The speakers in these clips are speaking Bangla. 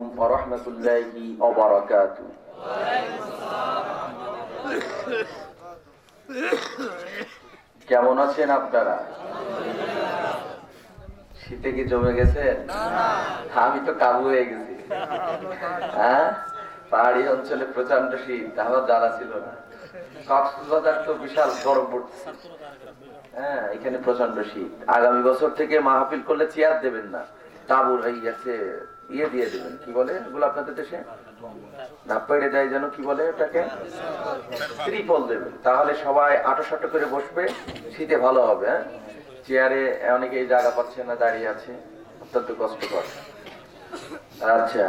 ورحمة الله وبركاته কেমন আছেন আপনারা শীতে কি জমে গেছেন আমি তো কাবু হয়ে গেছি হ্যাঁ পাহাড়ি অঞ্চলে প্রচন্ড শীত আমার জানা ছিল না কক্সবাজার তো বিশাল গরম পড়ছে হ্যাঁ এখানে প্রচন্ড শীত আগামী বছর থেকে মাহফিল করলে চেয়ার দেবেন না তাবুর এই আছে ইয়ে দিয়ে দেবেন। কি বলে? এগুলো আপনাদের দেশে? না পেড়ে দেয় যেন, কি বলে ওটাকে ত্রিপল দেবেন। তাহলে সবাই আটো সাটো করে বসবে, শীতে ভালো হবে হ্যাঁ? চেয়ারে অনেকে জায়গা পাচ্ছে না, দাঁড়িয়ে আছে, অত্যন্ত কষ্টকর। আচ্ছা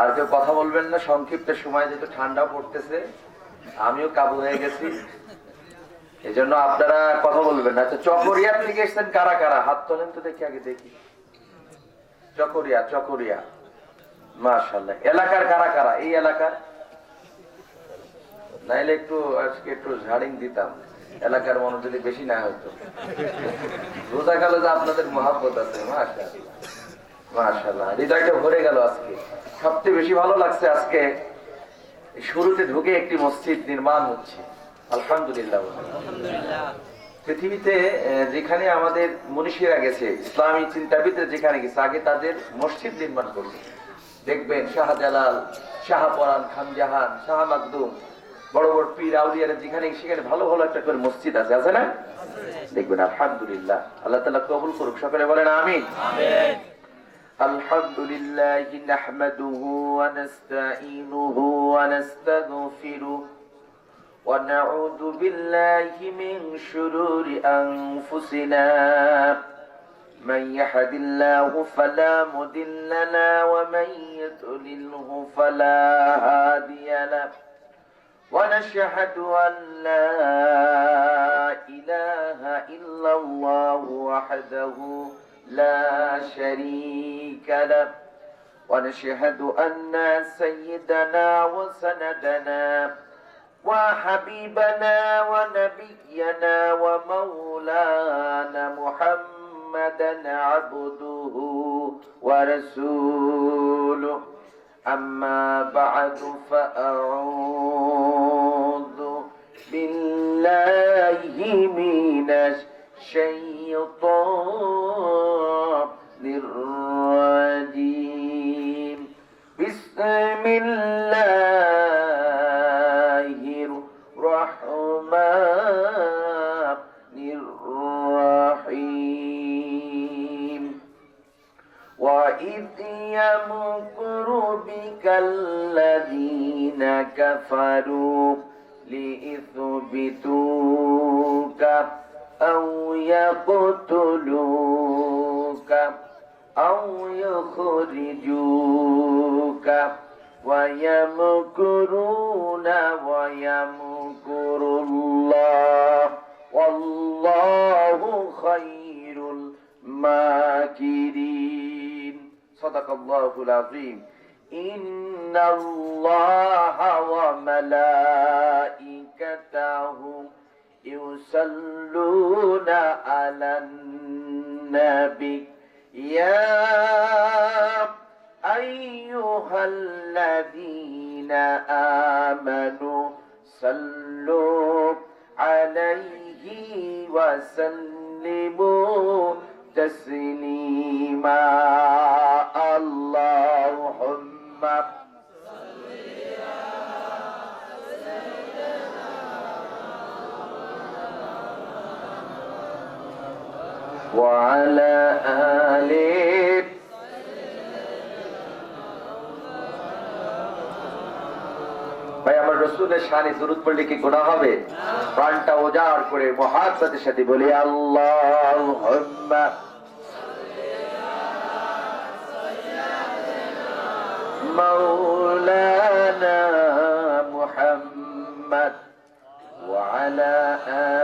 আর কেউ কথা বলবেন না, সংক্ষিপ্ত সময় যেহেতু ঠান্ডা পড়তেছে, আমিও কাবু হয়ে গেছি। এই জন্য আপনারা কথা বলবেন না। আচ্ছা চকরিয়া থেকে এসছেন কারা কারা? হাত তোলেন তো দেখি, আগে দেখি। চকরিয়া চকরিয়া মাশাল্লাহ এলাকার কারা কারা? এই এলাকার? নাইলে একটু, আজকে একটু ঝাড়িং দিতাম। এলাকার মানুষ যদি বেশি না হতো বোঝা গেল যে আপনাদের মহাব্বত আছে মাশাল্লাহ মাশাল্লাহ হৃদয়টা ভরে গেল আজকে। সবচেয়ে বেশি ভালো লাগছে আজকে। শুরুতে ঢুকে একটি মসজিদ নির্মাণ হচ্ছে। আলহামদুলিল্লাহ। পৃথিবীতে আহ, যেখানে আমাদের মনীষীরা গেছে ইসলামী চিন্তাবিদরা যেখানে গেছে আগে তাদের মসজিদ নির্মাণ করবে দেখবেন শাহজালাল শাহপরান খানজাহান শাহ মাকদুম বড় বড় পীর আউলিয়ারা যেখানে সেখানে ভালো ভালো একটা করে মসজিদ আছে আছে না দেখবেন আলহামদুলিল্লাহ আল্লাহ তালা কবুল করুক সকলে বলেন আমিন الحمد لله نحمده ونستعينه ونستغفره ونعوذ بالله من شرور أنفسنا. من يهد الله فلا مضل له ومن يضلله فلا هادي له. ونشهد أن لا إله إلا الله وحده لا شريك له. ونشهد أن سيدنا وسندنا وحبيبنا ونبينا ومولانا محمدا عبده ورسوله. أما بعد فأعوذ بالله من الشيطان الرجيم. بسم الله ويمكر الله والله خير الماكرين. صدق الله العظيم. إن الله وملائكته يصلون على النبي. يا أيها الذين آمنوا صلوا عليه وسلموا تسليما. اللهم وعلى آله রসুলের শানে দুরুদ পড়লে কি গুণা হবে প্রাণটা ওজাড় করে মহাত্মাদের সাথে বলি আল্লাহ مولانا محمد وعلى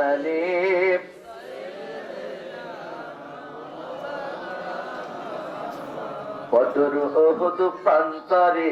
آله বদর ওহুদ প্রান্তরে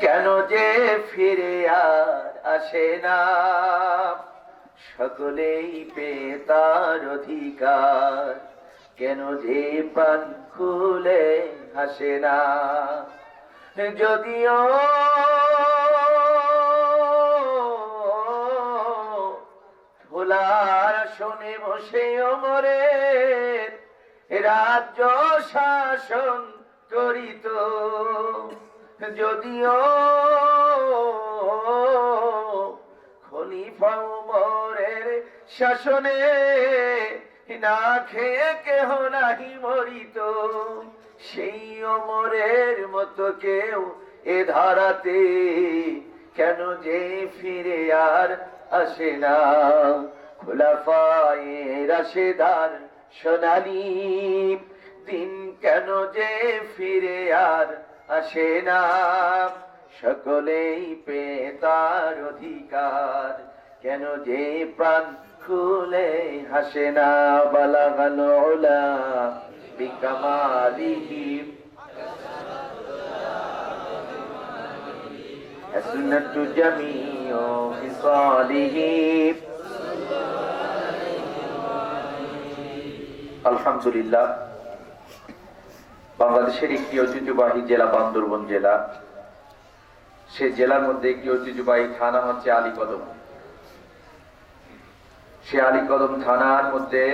কেন যে ফিরে আর আসে না? সকলেই পেতার অধিকার। কেন যে প্রাণ খুলে হাসে না? যদিও ভোলার শোনে বসে অমরের রাজ্য শাসন করিত। যদিও খলিফা উমরের শাসনে না খেয়ে কেহ নাহি মরিত, সেই অমরের মতো কেউ এ ধারাতে কেন যে ফিরে আর আসে না? খোলাফায়ে রাশেদার সোনালি, দিন কেন যে ফিরে আর আসে না সকলেই পেতার অধিকার কেন যে প্রাণ খুলে হাসে না বালাগাল ওলা বিকামালিহি السنة جميع خصاله আলহামদুলিল্লাহ বাংলাদেশের একটি ঐতিহ্যবাহী জেলা বান্দরবন জেলা। সে জেলার মধ্যে একটি ঐতিহ্যবাহী থানা হচ্ছে আলীকদম। সে আলীকদম থানার মধ্যে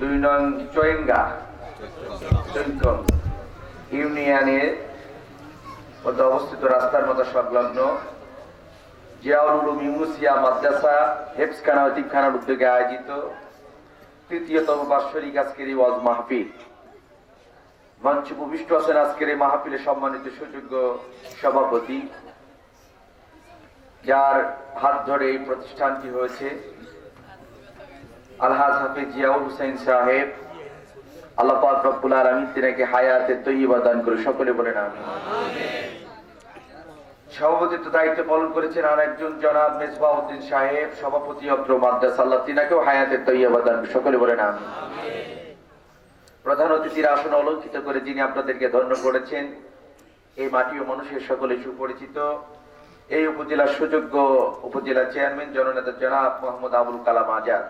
দুই নং চয়েঙ্গা ইউনিয়নের মধ্যে অবস্থিত রাস্তার মতো সংলগ্ন জিয়াউল উলুম মাদ্রাসা হেফসখানা অতিখানার উদ্যোগে আয়োজিত তৃতীয়তম বাৎসরিক আজকের ওয়াজ মাহফিল। মঞ্চে উপবিষ্ট আছেন আজকের এই মাহফিলে সম্মানিত সুযোগ্য সভাপতি, যার হাত ধরে এই প্রতিষ্ঠানটি হয়েছে। আলহাজ হাফিজ জিয়াউল সাহেব রব্বুল তিনাকে হায়াতে দান করে সকলে বলেন আমিন। সভাপতিত্ব দায়িত্ব পালন করেছেন আর একজন জনাব মেজবাউদ্দিন সাহেব, সভাপতি অত্র মাদ্রাসা, আল্লাহ তিনাকেও হায়াতের তৈয়বা দান সকলে বলেন আমিন। প্রধান অতিথির আসন অলঙ্কিত করে যিনি আপনাদেরকে ধন্য করেছেন, এই মাটি ও মানুষের সকলে সুপরিচিত। এই উপজেলার সুযোগ্য উপজেলা চেয়ারম্যান, জননেতা জনাব মোহাম্মদ আবুল কালাম আজাদ।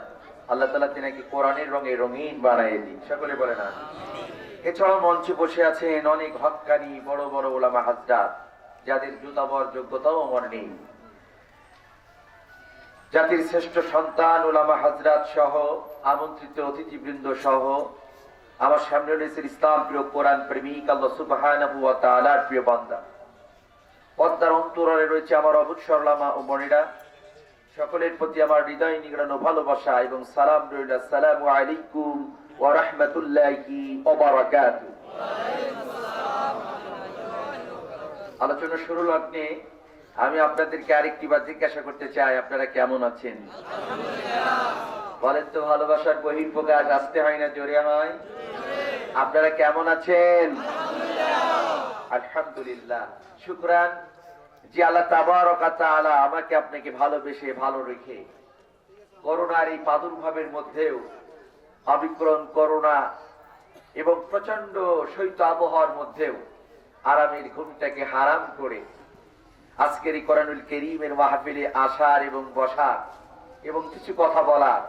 আল্লাহ তালা তিনাকে কোরআনের রঙে রঙিন বানাইয়ে দিন। সকলে বলে না এছাড়াও মঞ্চে বসে আছেন অনেক হকানি বড় বড় ওলামা হাজরাত, যাদের জুতাবর যোগ্যতাও আমার নেই। জাতির শ্রেষ্ঠ সন্তান, ওলামা হাজরাত সহ আমন্ত্রিত অতিথিবৃন্দ সহ আমার সামনে রয়েছে ইসলাম প্রিয় কোরআন প্রেমিক, আল্লাহ সুবহানাহু প্রিয় বান্দা। পদ্মার অন্তরালে রয়েছে আমার অবসর লামা ও মনিরা। সকলের প্রতি আমার হৃদয় নিগড়ানো ভালোবাসা এবং সালাম রইল। আসসালামু আলাইকুম ওয়া রাহমাতুল্লাহি আলোচনা শুরু লগ্নে আমি আপনাদেরকে আরেকটি বার জিজ্ঞাসা করতে চাই, আপনারা কেমন আছেন? বলেন তো ভালোবাসার বহির প্রকাশ আসতে হয় না জোরে হয় আপনারা কেমন আছেন? আলহামদুলিল্লাহ। শুক্রান যে আল্লাহ তাআলা আমাকে আপনাকে ভালোবেসে ভালো রেখে করোনার এই প্রাদুর্ভাবের মধ্যেও অবিক্রম করোনা এবং প্রচণ্ড শৈত্য আবহাওয়ার মধ্যেও আরামের ঘুমটাকে হারাম করে আজকের এই কোরআনুল করিমের মাহফিলে আসার এবং বসার এবং কিছু কথা বলার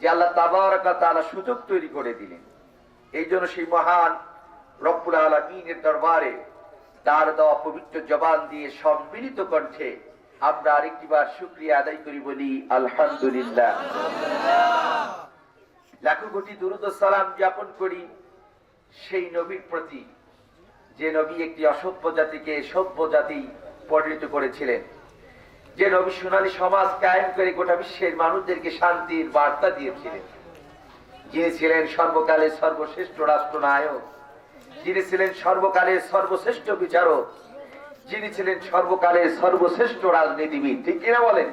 যে আল্লাহ তাবারকা সুযোগ তৈরি করে দিলেন। এই জন্য সেই মহান রব্বুল আলমিনের দরবারে তার দেওয়া পবিত্র জবান দিয়ে সম্মিলিত কণ্ঠে আমরা আরেকটিবার শুক্রিয়া আদায় করি বলি, আলহামদুলিল্লাহ। লাখো কোটি দুরুদ সালাম জ্ঞাপন করি সেই নবীর প্রতি, যে নবী একটি অসভ্য জাতিকে সভ্য জাতি পরিণত করেছিলেন। যে নবী সোনালী সমাজ কায়েম করে গোটা বিশ্বের মানুষদেরকে শান্তির বার্তা দিয়েছিলেন। যিনি ছিলেন সর্বকালের সর্বশ্রেষ্ঠ রাষ্ট্রনায়ক, যিনি ছিলেন সর্বকালের সর্বশ্রেষ্ঠ বিচারক, যিনি ছিলেন সর্বকালের সর্বশ্রেষ্ঠ রাজনীতিবিদ। ঠিক কিনা বলেন?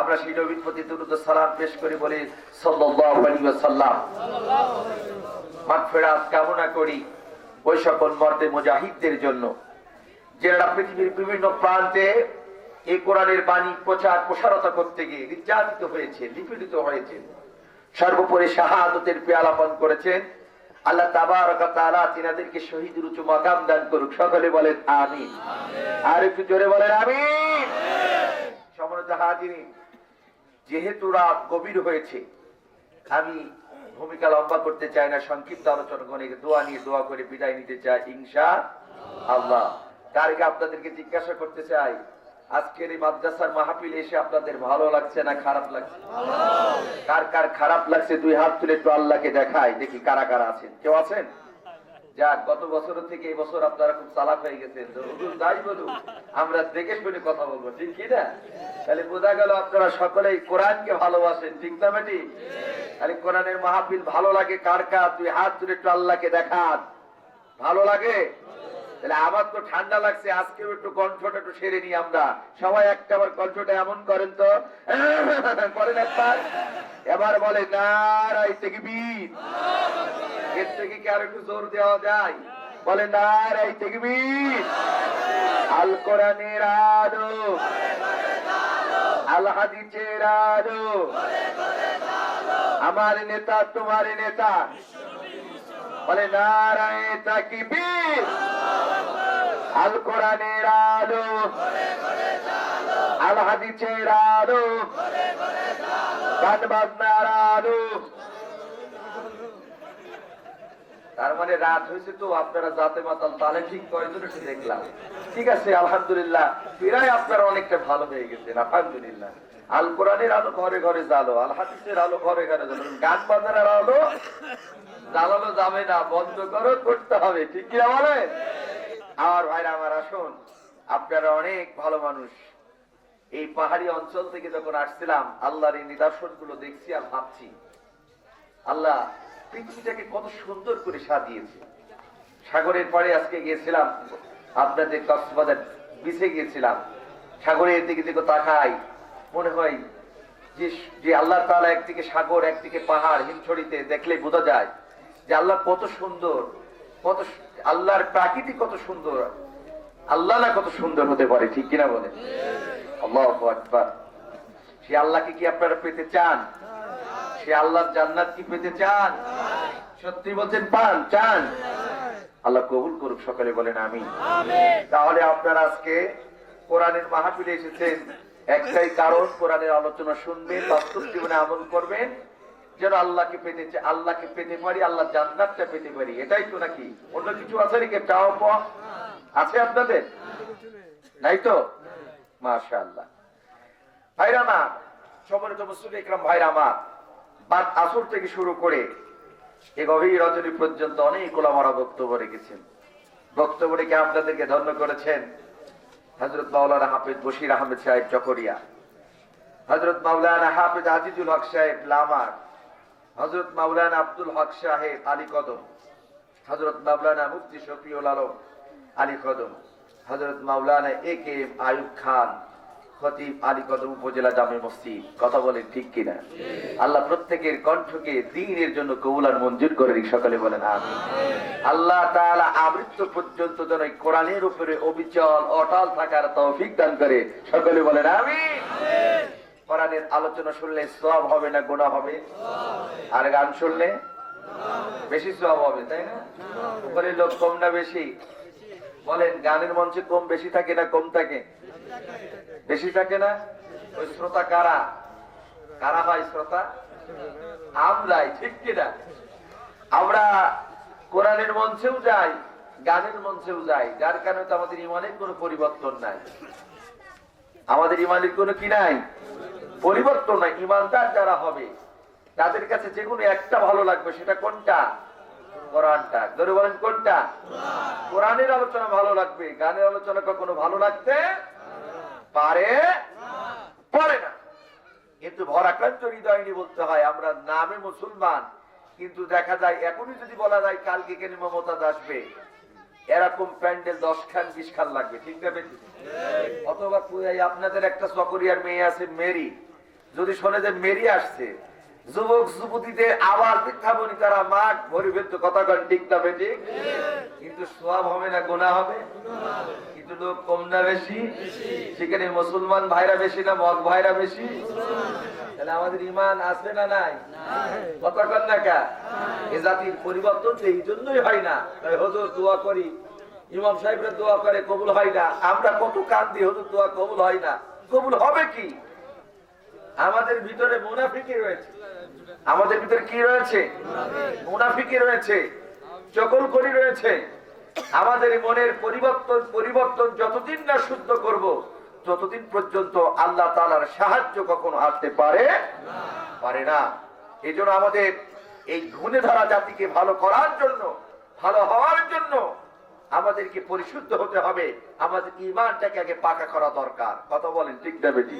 আমরা সেই নবীর প্রতি দ্রুত সালাম পেশ করে বলি আলাইহি ওয়াসাল্লাম। কামনা করি ওই সকল মর্দে মুজাহিদদের জন্য যারা পৃথিবীর বিভিন্ন প্রান্তে এই কোরআনের বাণী প্রচার প্রসারতা করতে গিয়ে নির্যাতিত হয়েছে নিপীড়িত হয়েছে। সর্বোপরি শাহাদতের পেয়ালা পান করেছেন। আল্লাহ তাবারকা তাআলা তিনাদেরকে শহীদের উঁচু মাকাম দান করুক। সকলে বলেন আমিন। আর একটু জোরে বলেন আমিন। সমরত যেহেতু রাত গভীর হয়েছে আমি ভূমিকা লম্বা করতে চাই না সংক্ষিপ্ত আলোচনা করে দোয়া নিয়ে দোয়া করে বিদায় নিতে চাই হিংসা আল্লাহ। তার আগে আপনাদেরকে জিজ্ঞাসা করতে চাই আজকের এই মাদ্রাসার মাহফিল এসে আপনাদের ভালো লাগছে না খারাপ লাগছে? কার কার খারাপ লাগছে দুই হাত তুলে একটু আল্লাহকে দেখাই, দেখি কারা কারা আছেন। কেউ আছেন? যাক, গত বছর থেকে এই বছর আপনারা খুব চালাক হয়ে গেছেন। যাই বলুন, আমরা দেখে শুনে কথা বলব, ঠিক কি না? তাহলে বোঝা গেল আপনারা সকলেই কোরআনকে ভালোবাসেন, ঠিক না বেটি? তাহলে কোরআনের মাহফিল ভালো লাগে কার কার? তুই হাত তুলে একটু আল্লাহকে দেখান। ভালো লাগে? তাহলে আমার তো ঠান্ডা লাগছে, আজকেও একটু কণ্ঠটা একটু সেরে নিই আমরা। সবাই একটা আবার কণ্ঠটা এমন করেন তো। করেন একবার। এবার বলে এর থেকে কি আর একটু জোর দেওয়া যায়? বলে নারাই থেকে বীর আল কোরআনের আলো। হাদিসের আমার নেতা, তোমার নেতা। বলে, নারায় আল আলো। আল হাদিসের আলো। বাজনার আলো। তার মানে রাত হয়েছে তো, আপনারা জাতে মাতাল তালে ঠিক কয়জন একটু দেখলাম। ঠিক আছে, আলহামদুলিল্লাহ, প্রায় আপনারা অনেকটা ভালো হয়ে গেছেন, আলহামদুলিল্লাহ। আল কোরআনের আলো ঘরে ঘরে জালো আল হাদিসের আলো ঘরে ঘরে জালো গান বাজারের আলো। জ্বালানো যাবে না, বন্ধ করো করতে হবে, ঠিক কিনা বলেন আমার ভাইরা, আমার আসুন, আপনারা অনেক ভালো মানুষ। এই পাহাড়ি অঞ্চল থেকে যখন আসছিলাম, আল্লাহর এই নিদর্শনগুলো দেখছি আর ভাবছি, আল্লাহ পৃথিবীটাকে কত সুন্দর করে সাজিয়েছে। সাগরের পরে আজকে গিয়েছিলাম, আপনাদের কক্সবাজার বিছে গিয়েছিলাম। সাগরের দিকে দিকে তাকাই, মনে হয় যে আল্লাহ তালা একদিকে সাগর, একদিকে পাহাড়, হিমছড়িতে দেখলে বোঝা যায় যে আল্লাহ কত সুন্দর কত আল্লাহর প্রাকৃতি কত সুন্দর। আল্লাহ না কত সুন্দর হতে পারে ঠিক কিনা বলে আল্লাহু আকবার। সে আল্লাহকে কি আপনারা পেতে চান? সে আল্লাহর জান্নাত কি পেতে চান? সত্যি বলছেন পান চান। আল্লাহ কবুল করুক সকালে বলেন আমি তাহলে আপনারা আজকে কোরআনের মাহফিলে এসেছেন। একটাই কারণ কোরআনের আলোচনা শুনবেন বাস্তব জীবনে আমল করবেন। যেন আল্লাহকে পেতে আল্লাহকে পেতে পারি, আল্লাহ জান্নাতটা পেতে পারি। এটাই তো নাকি? অন্য কিছু আছে নাকি? চাওয়া পাওয়া আছে আপনাদের? নাই তো? মাশা আল্লাহ ভাইরা আমার, সম্মানিত মুসলিম ইকরাম ভাইরা আমার, বাদ আসর থেকে শুরু করে এ গভীর রজনী পর্যন্ত অনেক ওলামারা বক্তব্য রেখেছেন। বক্তব্য রেখে আপনাদেরকে ধন্য করেছেন? হজরত মাওলানা হাফিজ বশির আহমেদ সাহেব চকরিয়া হজরত মাওলানা হাফিজ আজিজুল হক সাহেব লামার হজরত মাওলানা আব্দুল হক সাহেব আলী কদম হজরত মাওলানা মুফতি শফিউল আলম আলী কদম হজরত মাওলানা এ কে এম আয়ুব খান খতিব আলী কদম উপজেলা জামে মসজিদ। কথা বলেন ঠিক কিনা? আল্লাহ প্রত্যেকের কণ্ঠকে দিনের জন্য কবুলার মঞ্জুর করে দিক সকালে বলেন আমি আল্লাহ তাআলা আমৃত্য পর্যন্ত যেন কোরআনের উপরে অবিচল অটল থাকার তৌফিক দান করে সকলে বলেন আমি কোরআনের আলোচনা শুনলে সব হবে না গুনাহ হবে? আর গান শুনলে বেশি সব হবে, তাই না? উপরে লোক কম না বেশি? বলেন, গানের মঞ্চে কম বেশি থাকে না কম থাকে? বেশি থাকে না? ওই শ্রোতা কারা? কারা হয় শ্রোতা? আমরাই, ঠিক কিনা? আমরা কোরআনের মঞ্চেও যাই, গানের মঞ্চেও যাই। যার কারণে তো আমাদের ইমানের কোনো পরিবর্তন নাই। আমাদের ইমানের কোনো কি নাই? পরিবর্তন নাই ইমানদার যারা হবে, তাদের কাছে যে কোনো একটা ভালো লাগবে, সেটা কোনটা? কোরআনটা। ধরে বলেন কোনটা? কোরআনের আলোচনা ভালো লাগবে, গানের আলোচনা কখনো ভালো লাগতে পারে পারে না। কিন্তু ভরাক্রান্ত হৃদয় নিয়ে বলতে হয়, আমরা নামে মুসলমান, কিন্তু দেখা যায় এখনই যদি বলা যায় কালকে কেন মমতা আসবে, এরকম প্যান্ডেল দশ খান, বিশ খান লাগবে, ঠিক না? অথবা আপনাদের একটা চকরিয়ার মেয়ে আছে, মেরি। যদি শোনে যে মেরি আসছে, যুবক যুবতীদের আবার পিঠাবনি তারা মাঠ ভরিবে তো কথা কন, ঠিক না বেঠিক কিন্তু সব হবে না গোনা হবে? কিন্তু লোক কম না বেশি? সেখানে মুসলমান ভাইরা বেশি না ভাইরা বেশি? আমাদের ইমান না নাই? কথা এ জাতির পরিবর্তন এই জন্যই হয় না। দোয়া করি। ইমাম সাহেবরা দোয়া করে, কবুল হয় না। আমরা কত কান দিই হজর দোয়া কবুল হয় না। কবুল হবে কি? আমাদের ভিতরে মুনাফিকি রয়েছে। আমাদের ভিতরে কি রয়েছে? মুনাফিকি রয়েছে। চকল করি রয়েছে। আমাদের মনের পরিবর্তন পরিবর্তন যতদিন না শুদ্ধ করব, ততদিন পর্যন্ত আল্লাহ তালার সাহায্য কখনো আসতে পারে পারে না। এই আমাদের এই ঘুণে ধরা জাতিকে ভালো করার জন্য, ভালো হওয়ার জন্য আমাদেরকে পরিশুদ্ধ হতে হবে। আমাদের ইমানটাকে আগে পাকা করা দরকার। কথা বলেন ঠিক না বেটি?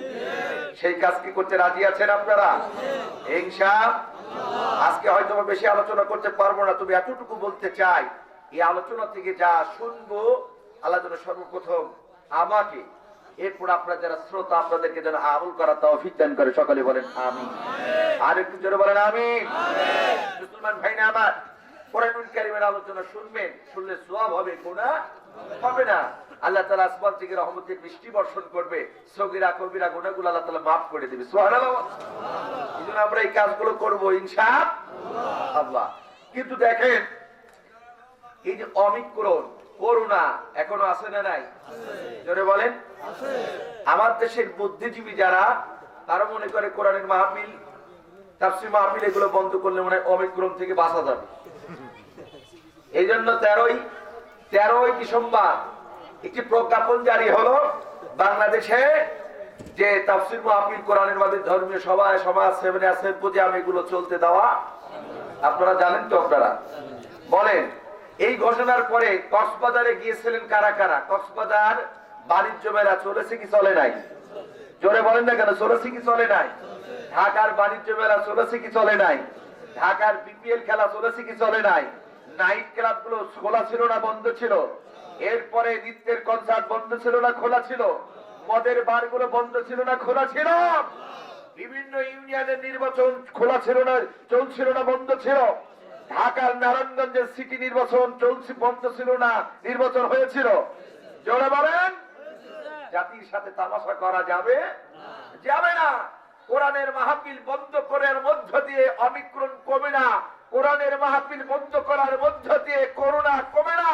সেই কাজ কি করতে রাজি আছেন আপনারা? ইনশাআল্লাহ আজকে হয়তো বেশি আলোচনা করতে পারব না তবে এতটুকু বলতে চাই এই আলোচনা থেকে যা শুনব আল্লাহ যেন সর্বপ্রথম আমাকে এরপর আপনার যারা শ্রোতা আপনাদেরকে যেন আমল করা তৌফিক দান করে সকলে বলেন আমি আর একটু জোরে বলেন আমি মুসলমান ভাই না আমার কারিমের আলোচনা শুনবেন, শুনলে সওয়াব হবে হবে না। আল্লাহ তাআলা আসমান থেকে বৃষ্টি বর্ষণ করবে। আল্লাহ তাআলা maaf করে দিবে। সুবহানাল্লাহ। এইজন্য আমরা এই কাজগুলো করব ইনশাআল্লাহ। কিন্তু দেখেন, এই যে অমিক্রণ করোনা এখনও আছে না নাই? জোরে বলেন। আমার দেশের বুদ্ধিজীবী যারা, তারা মনে করে কোরআনের মাহফিল, তাফসির মাহফিল এগুলো বন্ধ করলে মনে হয় অমিক্রণ থেকে বাঁচা যাবে। এই জন্য তেরোই তেরোই ডিসেম্বর একটি প্রজ্ঞাপন জারি হলো বাংলাদেশে যে তাফসির মাহফিল, কোরআনের মাধ্যমে ধর্মীয় সভায় সমাজ সেভেনে আছে প্রোগ্রাম এগুলো চলতে দেওয়া। আপনারা জানেন তো আপনারা? বলেন, এই ঘটনার পরে কক্সবাজারে গিয়েছিলেন কারা কারা? কক্সবাজার বাণিজ্য মেলা চলেছে কি চলে নাই? জোরে বলেন না কেন, চলেছে কি চলে নাই? ঢাকার বাণিজ্য মেলা চলেছে কি চলে নাই? ঢাকার বিপিএল খেলা চলেছে কি চলে নাই? নাইট ক্লাবগুলো খোলা ছিল না, বন্ধ ছিল? এরপরে নৃত্যের কনসার্ট বন্ধ ছিল না, খোলা ছিল? মদের বারগুলো বন্ধ ছিল না, খোলা ছিল? বিভিন্ন ইউনিয়নের নির্বাচন খোলা ছিল না, চলছিল না, বন্ধ ছিল? ঢাকার নারায়ণগঞ্জের সিটি নির্বাচন চলছে, বন্ধ ছিল না, নির্বাচন হয়েছিল? জোরে বলেন। জাতির সাথে তামাশা করা যাবে? যাবে না। কোরআনের মাহফিল বন্ধ করার মধ্য দিয়ে অমিক্রণ কমে না। কোরআনের মাহফিল বন্ধ করার মধ্য দিয়ে করোনা কমে না।